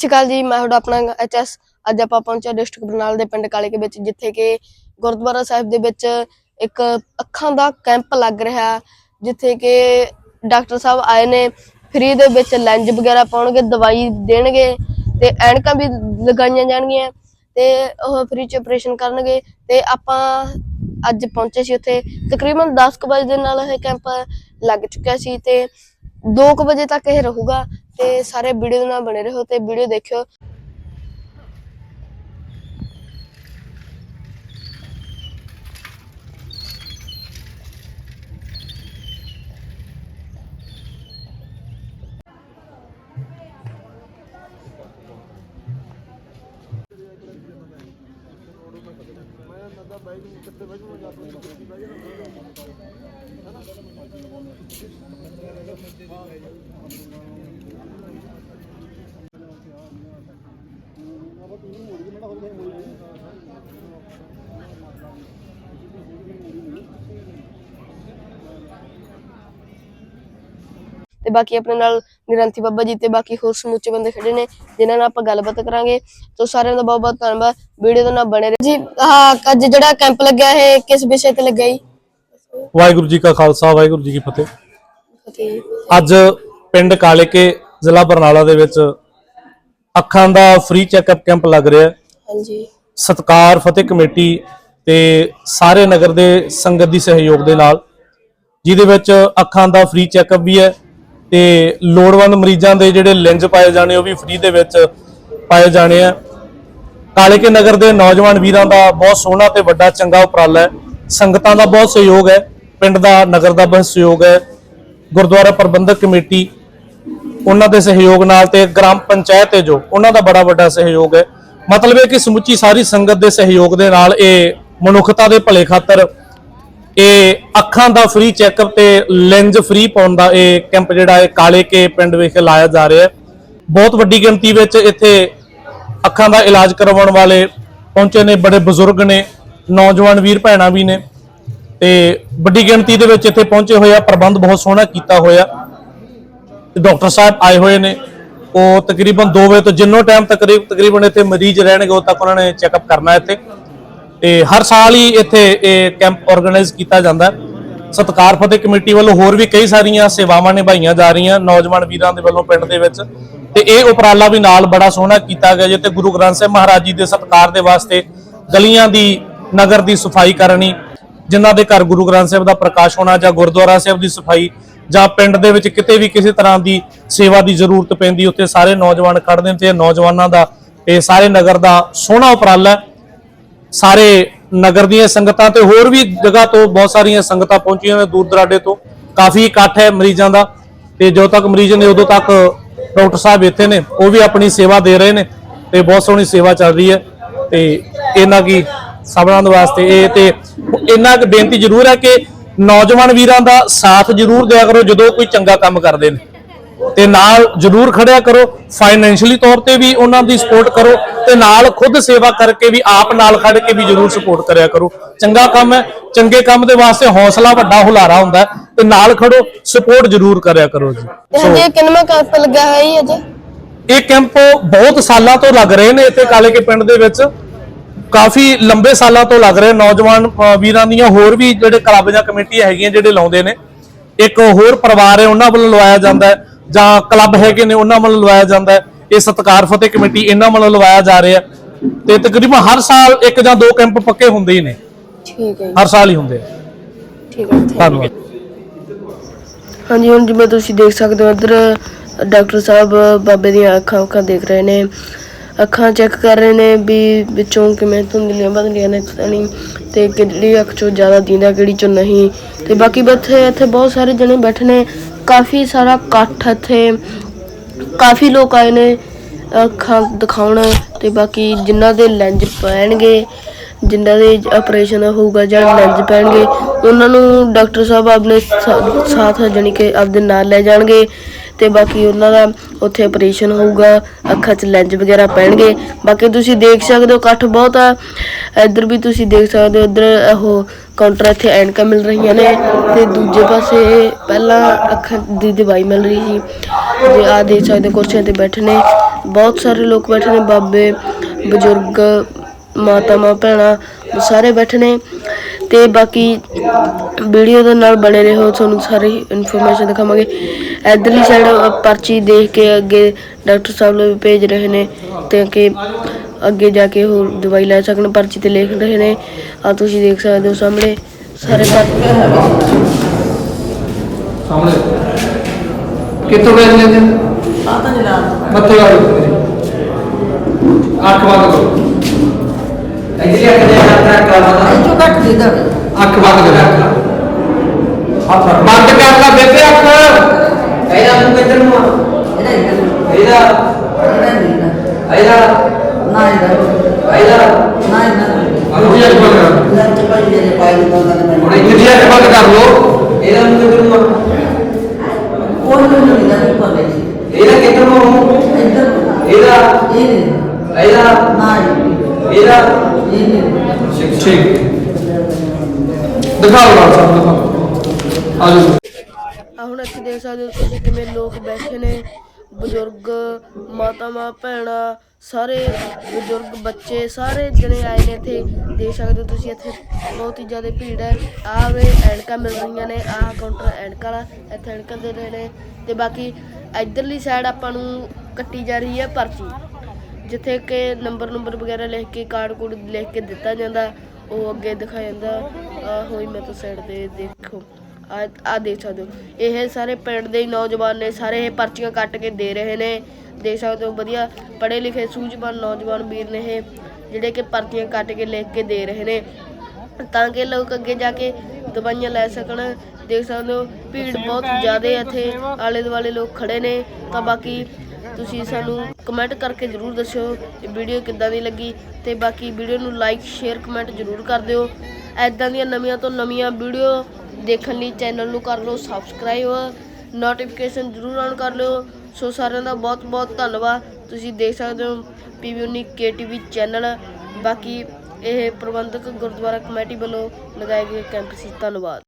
ਸਤਿ ਸ਼੍ਰੀ ਅਕਾਲ ਜੀ, ਮੈਂ ਤੁਹਾਡਾ ਆਪਣਾ ਐਚਐਸ। ਅੱਜ ਆਪਾਂ ਪਹੁੰਚੇ ਡਿਸਟ੍ਰਿਕਟ ਬਰਨਾਲ ਦੇ ਪਿੰਡ ਕਾਲੇ ਕੇ ਵਿੱਚ, ਜਿੱਥੇ ਕਿ ਗੁਰਦੁਆਰਾ ਸਾਹਿਬ ਦੇ ਵਿੱਚ ਇੱਕ ਅੱਖਾਂ ਦਾ ਕੈਂਪ ਲੱਗ ਰਿਹਾ, ਜਿੱਥੇ ਕਿ ਡਾਕਟਰ ਸਾਹਿਬ ਆਏ ਨੇ, ਫ੍ਰੀ ਦੇ ਵਿੱਚ ਲੈਂਜ ਵਗੈਰਾ ਪਾਉਣਗੇ, ਦਵਾਈ ਦੇਣਗੇ ਤੇ ਐਨਕਾਂ ਵੀ ਲਗਾਈਆਂ ਜਾਣਗੀਆਂ ਤੇ ਉਹ ਫ੍ਰੀ ਚ ਆਪਰੇਸ਼ਨ ਕਰਨਗੇ ਤੇ ਆਪਾਂ ਅੱਜ ਪਹੁੰਚੇ ਸੀ ਉੱਥੇ। ਤਕਰੀਬਨ 10 ਕੁ ਵਜੇ ਦੇ ਨਾਲ ਇਹ ਕੈਂਪ ਲੱਗ ਚੁੱਕਿਆ ਸੀ ਤੇ 2 ਕੁ ਵਜੇ ਤੱਕ ਇਹ ਰਹੂਗਾ ਤੇ ਸਾਰੇ ਵੀਡੀਓ ਨਾਲ ਬਣੇ ਰਹੋ ਤੇ ਵੀਡੀਓ ਦੇਖਿਓ। ਤੇ ਬਾਕੀ ਆਪਣੇ ਨਾਲ ਨਿਰੰਤੀ ਬਾਬਾ ਜੀ ਤੇ ਬਾਕੀ ਹੋਰ ਸਮੁੱਚੇ ਬੰਦੇ ਖੜੇ ਨੇ, ਜਿਨ੍ਹਾਂ ਨਾਲ ਆਪਾਂ ਗੱਲਬਾਤ ਕਰਾਂਗੇ। ਤੋਂ ਸਾਰਿਆਂ ਦਾ ਬਹੁਤ ਬਹੁਤ ਧੰਨਵਾਦ। ਵੀਡੀਓ ਦੇ ਨਾਲ ਬਣੇ ਰਹੋ। ਜੀ ਹਾਂ ਅੱਜ ਜਿਹੜਾ ਕੈਂਪ ਲੱਗਿਆ ਹੈ ਕਿਸ ਵਿਸ਼ੇ ਤੇ ਲੱਗਿਆ ਜੀ? ਵਾਹਿਗੁਰੂ ਜੀ ਕਾ ਖਾਲਸਾ, ਵਾਹਿਗੁਰੂ ਜੀ ਕੀ ਫਤਿਹ। ਅੱਜ ਪਿੰਡ ਕਾਲੇਕੇ ਜ਼ਿਲ੍ਹਾ ਬਰਨਾਲਾ ਦੇ ਵਿੱਚ ਅੱਖਾਂ ਦਾ ਫ੍ਰੀ ਚੈੱਕਅਪ ਕੈਂਪ ਲੱਗ ਰਿਹਾ ਹੈ। ਹਾਂਜੀ। ਸਤਕਾਰ ਫਤਿਹ ਕਮੇਟੀ ਤੇ ਸਾਰੇ ਨਗਰ ਦੇ ਸੰਗਤ ਦੀ ਸਹਿਯੋਗ ਦੇ ਨਾਲ ਜਿਹਦੇ ਵਿੱਚ ਅੱਖਾਂ ਦਾ ਫ੍ਰੀ ਚੈੱਕਅਪ ਵੀ ਹੈ ਤੇ ਲੋੜਵੰਦ ਮਰੀਜ਼ਾਂ ਦੇ ਜਿਹੜੇ ਲੈਂਜ ਪਾਏ ਜਾਣੇ ਉਹ ਵੀ ਫ੍ਰੀ ਦੇ ਵਿੱਚ ਪਾਏ ਜਾਣੇ ਆ। ਕਾਲੇਕੇ ਨਗਰ ਦੇ ਨੌਜਵਾਨ ਵੀਰਾਂ ਦਾ ਬਹੁਤ ਸੋਹਣਾ ਤੇ ਵੱਡਾ ਚੰਗਾ ਉਪਰਾਲਾ ਹੈ। ਸੰਗਤਾਂ ਦਾ ਬਹੁਤ ਸਹਿਯੋਗ ਹੈ। ਪਿੰਡ ਦਾ ਨਗਰ ਦਾ ਬਹੁਤ ਸਹਿਯੋਗ ਹੈ। ਗੁਰਦੁਆਰਾ ਪ੍ਰਬੰਧਕ ਕਮੇਟੀ, ਉਹਨਾਂ ਦੇ ਸਹਿਯੋਗ ਨਾਲ ਤੇ ਗ੍ਰਾਮ ਪੰਚਾਇਤ ਹੈ ਜੋ, ਉਹਨਾਂ ਦਾ ਬੜਾ ਵੱਡਾ ਸਹਿਯੋਗ ਹੈ। ਮਤਲਬ ਹੈ ਕਿ ਸਮੁੱਚੀ ਸਾਰੀ ਸੰਗਤ ਦੇ ਸਹਿਯੋਗ ਦੇ ਨਾਲ ਇਹ ਮਨੁੱਖਤਾ ਦੇ ਭਲੇ ਖਾਤਰ ਇਹ ਅੱਖਾਂ ਦਾ ਫ੍ਰੀ ਚੈੱਕਅਪ ਤੇ ਲੈਂਜ ਫ੍ਰੀ ਪਾਉਣ ਦਾ ਇਹ ਕੈਂਪ ਜਿਹੜਾ ਹੈ ਕਾਲੇ ਕੇ ਪਿੰਡ ਵਿਖੇ ਲਾਇਆ ਜਾ ਰਿਹਾ ਹੈ। ਬਹੁਤ ਵੱਡੀ ਗਿਣਤੀ ਵਿੱਚ ਇੱਥੇ ਅੱਖਾਂ ਦਾ ਇਲਾਜ ਕਰਵਾਉਣ ਵਾਲੇ ਪਹੁੰਚੇ ਨੇ, ਬੜੇ ਬਜ਼ੁਰਗ ਨੇ, ਨੌਜਵਾਨ ਵੀਰ ਭੈਣਾਂ ਵੀ ਨੇ। ਤੇ ਵੱਡੀ ਗਿਣਤੀ ਦੇ ਵਿੱਚ ਇੱਥੇ ਪਹੁੰਚੇ ਹੋਏ ਆ, ਪ੍ਰਬੰਧ ਬਹੁਤ ਸੋਹਣਾ ਕੀਤਾ ਹੋਇਆ। ਡਾਕਟਰ ਸਾਹਿਬ ਆਏ ਹੋਏ ਨੇ। ਉਹ ਤਕਰੀਬਨ 2 ਵਜੇ ਤੋਂ ਜਿੰਨੋ ਟਾਈਮ ਤਕਰੀਬ ਤਕਰੀਬਨ ਇੱਥੇ ਮਰੀਜ਼ ਰਹਿਣਗੇ ਉਦੋਂ ਤੱਕ ਉਹਨਾਂ ਨੇ ਚੈੱਕਅਪ ਕਰਨਾ ਇੱਥੇ। ਤੇ ਹਰ ਸਾਲ ਹੀ ਇੱਥੇ ਇਹ ਕੈਂਪ ਆਰਗੇਨਾਈਜ਼ ਕੀਤਾ ਜਾਂਦਾ। ਹੈ ਸਤਕਾਰ ਫਤਿਹ ਕਮੇਟੀ ਵੱਲੋਂ ਹੋਰ ਵੀ ਕਈ ਸਾਰੀਆਂ ਸੇਵਾਵਾਂ ਨਿਭਾਈਆਂ ਜਾ ਰਹੀਆਂ ਨੌਜਵਾਨ ਵੀਰਾਂ ਦੇ ਵੱਲੋਂ ਪਿੰਡ ਦੇ ਵਿੱਚ। ਤੇ ਇਹ ਉਪਰਾਲਾ ਵੀ ਨਾਲ ਬੜਾ ਸੋਹਣਾ ਕੀਤਾ ਗਿਆ ਜੇ ਗੁਰੂ ਗ੍ਰੰਥ ਸਾਹਿਬ ਮਹਾਰਾਜ ਜੀ ਦੇ ਸਤਕਾਰ ਦੇ ਵਾਸਤੇ ਗਲੀਆਂ ਦੀ, ਨਗਰ ਦੀ ਸਫ਼ਾਈ ਕਰਨੀ ਜਿਨ੍ਹਾਂ ਦੇ ਘਰ ਗੁਰੂ ਗ੍ਰੰਥ ਸਾਹਿਬ ਦਾ ਪ੍ਰਕਾਸ਼ ਹੋਣਾ ਜਾਂ ਗੁਰਦੁਆਰਾ ਸਾਹਿਬ ਦੀ ਸਫ਼ਾਈ ਜਾਂ ਪਿੰਡ ਦੇ ਵਿੱਚ ਕਿਤੇ ਵੀ ਕਿਸੇ ਤਰ੍ਹਾਂ ਦੀ ਸੇਵਾ ਦੀ ਜ਼ਰੂਰਤ ਪੈਂਦੀ, ਉੱਥੇ ਸਾਰੇ ਨੌਜਵਾਨ ਖੜਦੇ ਨੇ ਤੇ ਨੌਜਵਾਨਾਂ ਦਾ, ਇਹ ਸਾਰੇ ਨਗਰ ਦਾ ਸੋਹਣਾ ਉਪਰਾਲਾ ਸਾਰੇ ਨਗਰ ਦੀਆਂ ਸੰਗਤਾਂ ਤੇ ਹੋਰ ਵੀ ਜਗ੍ਹਾ ਤੋਂ ਬਹੁਤ ਸਾਰੀਆਂ ਸੰਗਤਾਂ ਪਹੁੰਚੀਆਂ ਨੇ ਦੂਰ ਦਰਾਡੇ ਤੋਂ। ਕਾਫੀ ਇਕੱਠ ਹੈ ਮਰੀਜ਼ਾਂ ਦਾ ਤੇ ਜਦੋਂ ਤੱਕ ਮਰੀਜ਼ ਨੇ ਉਦੋਂ ਤੱਕ ਡਾਕਟਰ ਸਾਹਿਬ ਇੱਥੇ ਨੇ, ਉਹ ਵੀ ਆਪਣੀ ਸੇਵਾ ਦੇ ਰਹੇ ਨੇ ਤੇ ਬਹੁਤ ਸੋਹਣੀ ਸੇਵਾ ਚੱਲ ਰਹੀ ਹੈ ਤੇ ਇਹਨਾਂ ਕੀ ਸਭਨਾਂ ਦੇ ਵਾਸਤੇ ਇਹ ਤੇ ਇਹਨਾਂ ਕੁ ਬੇਨਤੀ ਜ਼ਰੂਰ ਹੈ ਕਿ ਨੌਜਵਾਨ ਵੀਰਾਂ ਦਾ ਸਾਥ ਜ਼ਰੂਰ ਦਿਆ ਕਰੋ ਜਦੋਂ ਕੋਈ ਚੰਗਾ ਕੰਮ ਕਰਦੇ ਨੇ। ਤੇ ਨਾਲ ਜਰੂਰ ਖੜਿਆ ਕਰੋ ਫਾਈਨੈਂਸ਼ੀਅਲੀ ਤੌਰ ਤੇ ਵੀ ਉਹਨਾਂ ਦੀ ਸਪੋਰਟ ਕਰੋ ਤੇ ਨਾਲ ਖੁਦ ਸੇਵਾ ਕਰਕੇ ਵੀ ਆਪ ਨਾਲ ਖੜ ਕੇ ਵੀ ਜਰੂਰ ਸਪੋਰਟ ਕਰਿਆ ਕਰੋ। ਚੰਗਾ ਕੰਮ ਹੈ ਚੰਗੇ ਕੰਮ ਦੇ ਵਾਸਤੇ ਹੌਸਲਾ ਵੱਡਾ ਹੁਲਾਰਾ ਹੁੰਦਾ ਹੈ ਤੇ ਨਾਲ ਖੜੋ ਸਪੋਰਟ ਜਰੂਰ ਕਰਿਆ ਕਰੋ ਜੀ। ਹਜੇ ਕਿੰਨਵਾਂ ਕੈਂਪ ਲੱਗਿਆ ਹੋਇਆ ਜੀ ਅਜੇ ਇਹ ਕੈਂਪ ਬਹੁਤ ਸਾਲਾਂ ਤੋਂ ਲੱਗ ਰਹੇ ਨੇ ਇੱਥੇ ਕਾਲੇ ਕੇ ਪਿੰਡ ਦੇ ਵਿੱਚ। ਕਾਫੀ ਲੰਬੇ ਸਾਲਾਂ ਤੋਂ ਲੱਗ ਰਹੇ ਨੌਜਵਾਨ ਵੀਰਾਂ ਦੀਆਂ ਹੋਰ ਵੀ ਜਿਹੜੇ ਕਲੱਬ ਜਾਂ ਕਮੇਟੀਆਂ ਹੈਗੀਆਂ ਜਿਹੜੇ ਲਾਉਂਦੇ ਨੇ ਇੱਕ ਹੋਰ ਪਰਿਵਾਰ ਹੈ ਉਹਨਾਂ ਵੱਲੋਂ ਲਵਾਇਆ ਜਾਂਦਾ ਹੈ ਜਾਂ ਕਲੱਬ ਹੈਗੇ ਨੇ ਉਹਨਾਂ ਵੱਲੋਂ ਲਵਾਇਆ ਜਾਂਦਾ ਹੈ। ਇਹ ਸਤਕਾਰ ਫਤਿਹ ਕਮੇਟੀ ਇਹਨਾਂ ਵੱਲੋਂ ਲਵਾਇਆ ਜਾ ਰਿਹਾ ਤੇ ਤਕਰੀਬਨ ਹਰ ਸਾਲ ਇੱਕ ਜਾਂ ਦੋ ਕੈਂਪ ਪੱਕੇ ਹੁੰਦੇ ਹੀ ਨੇ। ਠੀਕ ਹੈ ਹਰ ਸਾਲ ਹੀ ਹੁੰਦੇ ਆ। ਠੀਕ ਹੈ। ਧੰਨਵਾਦ। ਹਾਂਜੀ ਹੁਣ ਜਿਵੇਂ ਤੁਸੀਂ ਦੇਖ ਸਕਦੇ ਹੋ ਇੱਧਰ ਡਾਕਟਰ ਸਾਹਿਬ ਬਾਬੇ ਦੀਆਂ ਅੱਖਾਂ ਅੱਖਾਂ ਦੇਖ ਰਹੇ ਨੇ। ਅੱਖਾਂ ਚੈੱਕ ਕਰ ਰਹੇ ਨੇ ਵੀ ਵਿੱਚੋਂ ਕਿਵੇਂ ਧੁੰਦਲੀਆਂ ਵਧਦੀਆਂ ਨੇ ਨਹੀਂ ਤੇ ਕਿਹੜੀ ਅੱਖ ਚੋਂ ਜ਼ਿਆਦਾ ਦੀਂਦਾ, ਕਿਹੜੀ ਚੋਂ ਨਹੀਂ। ਤੇ ਬਾਕੀ ਬੱਥੇ ਇੱਥੇ ਬਹੁਤ ਸਾਰੇ ਜਣੇ ਬੈਠੇ ਨੇ, ਕਾਫੀ ਸਾਰਾ ਇਕੱਠ ਇੱਥੇ, ਕਾਫੀ ਲੋਕ ਆਏ ਨੇ ਅੱਖਾਂ ਦਿਖਾਉਣ ਤੇ ਬਾਕੀ ਜਿਨ੍ਹਾਂ ਦੇ ਲੈਂਜ ਪੈਣਗੇ, ਜਿਨ੍ਹਾਂ ਦੇ ਆਪਰੇਸ਼ਨ ਹੋਊਗਾ ਜਾਂ ਲੈਂਜ ਪੈਣਗੇ, ਉਹਨਾਂ ਨੂੰ ਡਾਕਟਰ ਸਾਹਿਬ ਆਪਣੇ ਸਾ- ਸਾਥ ਜਾਣੀ ਕਿ ਆਪਦੇ ਨਾਲ ਲੈ ਜਾਣਗੇ। ਤੇ ਬਾਕੀ ਉਹਨਾਂ ਦਾ ਉੱਥੇ ਆਪਰੇਸ਼ਨ ਹੋਊਗਾ, ਅੱਖਾਂ 'ਚ ਲੈਂਜ ਵਗੈਰਾ ਪੈਣਗੇ। ਬਾਕੀ ਤੁਸੀਂ ਦੇਖ ਸਕਦੇ ਹੋ, ਇਕੱਠ ਬਹੁਤ ਆ। ਇੱਧਰ ਵੀ ਤੁਸੀਂ ਦੇਖ ਸਕਦੇ ਹੋ, ਇੱਧਰ ਉਹ ਕਾਊਂਟਰ ਇੱਥੇ ਐਨਕਾਂ ਮਿਲ ਰਹੀਆਂ ਨੇ ਤੇ ਦੂਜੇ ਪਾਸੇ ਪਹਿਲਾਂ ਅੱਖਾਂ ਦੀ ਦਵਾਈ ਮਿਲ ਰਹੀ ਸੀ। ਜੇ ਆ ਦੇਖ ਸਕਦੇ ਹੋ, ਕੁਰਸੀਆਂ ਤੇ ਬੈਠੇ ਨੇ। ਬਹੁਤ ਸਾਰੇ ਲੋਕ ਬੈਠੇ ਨੇ, ਬਾਬੇ, ਬਜ਼ੁਰਗ ਮਾਤਾਵਾਂ ਭੈਣਾਂ, ਸਾਰੇ ਬੈਠੇ ਨੇ। ਤੇ ਬਾਕੀ ਵੀਡੀਓ ਦੇ ਨਾਲ ਬਣੇ ਰਹੋ, ਤੁਹਾਨੂੰ ਸਾਰੀ ਇਨਫੋਰਮੇਸ਼ਨ ਦਿਖਾਵਾਂਗੇ। ਇਧਰਲੀ ਸਾਈਡ ਪਰਚੀ ਦੇਖ ਕੇ ਅੱਗੇ ਡਾਕਟਰ ਸਾਹਿਬ ਨੂੰ ਭੇਜ ਰਹੇ ਨੇ ਤੇ ਕਿ ਅੱਗੇ ਜਾ ਕੇ ਹੋਰ ਦਵਾਈ ਲੈ ਸਕਣ, ਪਰਚੀ ਤੇ ਲਿਖ ਰਹੇ ਨੇ। ਆ ਤੁਸੀਂ ਦੇਖ ਸਕਦੇ ਹੋ ਸਾਹਮਣੇ, ਸਾਰੇ ਸਾਹਮਣੇ। ਕਿੱਥੋਂ ਗਏ ਨੇ? ਜੀ ਪਤਾ ਮੱਥੇ ਵਾਲੀ ਅੱਖ ਬੰਦ ਕਰੋ। ਇਹ ਅੱਖ ਬੰਦ ਕਰੋ ਬੰਦ ਕਰ ਲੈ ਬੇਬੇ ਅੱਖ ਇਹਦਾ ਨੂੰ ਕਿੱਧਰ ਨੂੰ ਇਹਦਾ ਇਹਦਾ ਇਹਦਾ ਨਹੀਂ ਇਹਦਾ ਨਾ ਇਹਦਾ ਇਹਦਾ ਨਾ ਇਹਦਾ ਉਹਦੀ ਦਿਖਾਓ ਨਾਲ ਸਭ ਦਿਖਾਓ। ਆ ਜਾਓ ਆ ਹੁਣ ਇੱਥੇ ਦੇਖ ਸਕਦੇ ਹੋ ਤੁਸੀਂ ਕਿਵੇਂ ਲੋਕ ਬੈਠੇ ਨੇ, ਬਜ਼ੁਰਗ ਮਾਤਾਵਾਂ ਭੈਣਾਂ, ਸਾਰੇ ਬਜ਼ੁਰਗ ਬੱਚੇ, ਸਾਰੇ ਜਣੇ ਆਏ ਨੇ ਇੱਥੇ। ਦੇਖ ਸਕਦੇ ਹੋ ਤੁਸੀਂ ਇੱਥੇ ਬਹੁਤ ਹੀ ਜ਼ਿਆਦਾ ਭੀੜ ਹੈ। ਆਹ ਵੇ ਐਨਕਾਂ ਮਿਲ ਰਹੀਆਂ ਨੇ, ਆਹ ਕਾਊਂਟਰ ਐਨਕਾਂ ਵਾਲਾ, ਇੱਥੇ ਐਨਕਾਂ ਦੇ ਰਹੇ ਨੇ। ਤੇ ਬਾਕੀ ਇਧਰਲੀ ਸਾਈਡ ਆਪਾਂ ਨੂੰ ਕੱਟੀ ਜਾ ਰਹੀ ਹੈ ਪਰਚੀ, ਜਿੱਥੇ ਕਿ ਨੰਬਰ ਨੰਬਰ ਵਗੈਰਾ ਲਿਖ ਕੇ ਕਾਰਡ ਕੋਡ ਲਿਖ ਕੇ ਦਿੱਤਾ ਜਾਂਦਾ। ਉਹ ਅੱਗੇ ਦਿਖਾਇਆ ਜਾਂਦਾ ਆ ਹੋਈ ਮੈਂ ਤਾਂ ਸਾਈਡ ਤੇ ਦੇਖੋ। ਆ ਆ ਦੇਖ ਸਕਦੇ ਹੋ। ਇਹ ਸਾਰੇ ਪਿੰਡ ਦੇ ਨੌਜਵਾਨ ਨੇ ਸਾਰੇ ਇਹ ਪਰਚੀਆਂ ਕੱਟ ਕੇ ਦੇ ਰਹੇ ਨੇ। ਦੇਖ ਸਕਦੇ ਹੋ ਵਧੀਆ ਪੜ੍ਹੇ ਲਿਖੇ ਸੂਝਵਾਨ ਨੌਜਵਾਨ ਵੀਰ ਨੇ ਇਹ ਜਿਹੜੇ ਕਿ ਪਰਚੀਆਂ ਕੱਟ ਕੇ ਲਿਖ ਕੇ ਦੇ ਰਹੇ ਨੇ। ਤਾਂ ਕਿ ਲੋਕ ਅੱਗੇ ਜਾ ਕੇ ਦਵਾਈਆਂ ਲੈ ਸਕਣ। ਦੇਖ ਸਕਦੇ ਹੋ ਭੀੜ ਬਹੁਤ ਜ਼ਿਆਦਾ ਹੈ ਇੱਥੇ। ਆਲੇ ਦੁਆਲੇ ਲੋਕ ਖੜੇ ਨੇ। ਤਾਂ ਬਾਕੀ ਤੁਸੀਂ ਸਾਨੂੰ ਕਮੈਂਟ ਕਰਕੇ ਜਰੂਰ ਦੱਸਿਓ ਇਹ ਵੀਡੀਓ ਕਿੱਦਾਂ ਦੀ ਲੱਗੀ ਤੇ ਬਾਕੀ ਵੀਡੀਓ ਨੂੰ ਲਾਈਕ ਸ਼ੇਅਰ ਕਮੈਂਟ ਜਰੂਰ ਕਰ ਦਿਓ। ਐਦਾਂ ਦੀਆਂ ਨਵੀਆਂ ਤੋਂ ਨਵੀਆਂ ਵੀਡੀਓ ਦੇਖਣ ਲਈ ਚੈਨਲ ਨੂੰ ਕਰ ਲਓ ਸਬਸਕ੍ਰਾਈਬ ਨੋਟੀਫਿਕੇਸ਼ਨ ਜਰੂਰ ਔਨ ਕਰ ਲਿਓ। ਸੋ ਸਾਰਿਆਂ ਦਾ ਬਹੁਤ ਬਹੁਤ ਧੰਨਵਾਦ। ਤੁਸੀਂ ਦੇਖ ਸਕਦੇ ਹੋ ਪੀਵੀ ਉਨੀ ਕੇਟੀਵੀ ਚੈਨਲ ਬਾਕੀ ਇਹ ਪ੍ਰਬੰਧਕ ਗੁਰਦੁਆਰਾ ਕਮੇਟੀ ਵੱਲੋਂ ਲਗਾਏ ਗਏ ਕੈਂਪ ਸੀ। ਧੰਨਵਾਦ।